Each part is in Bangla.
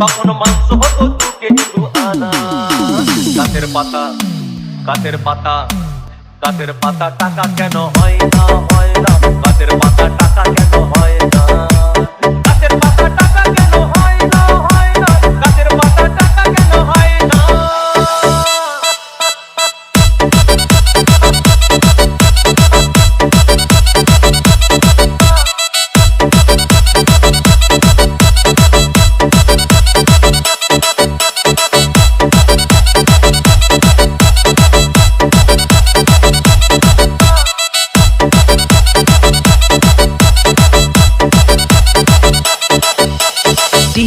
তখন মাংস হতো তোকে আনা। পাতা গাছের পাতা গাছের পাতা টাকা কেন হয় না হয় না। গাছের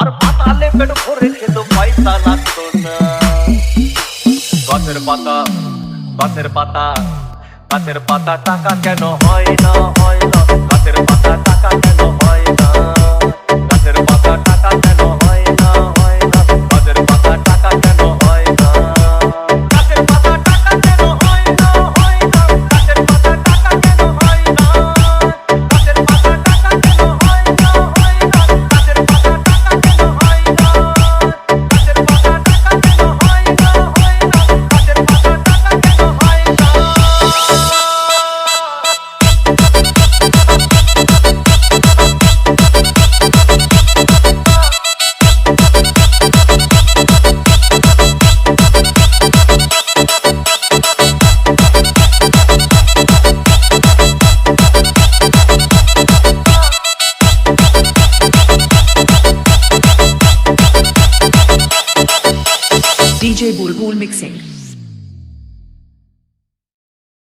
আর পাতালে পেট ভরে পয়সা লাগতো না। গাছের পাতা গাছের পাতা গাছের পাতা টাকা কেন হয় না হয় না। গাছের পাতা টাকা কেন হয় डीजे बुलबुल मिक्सिंग।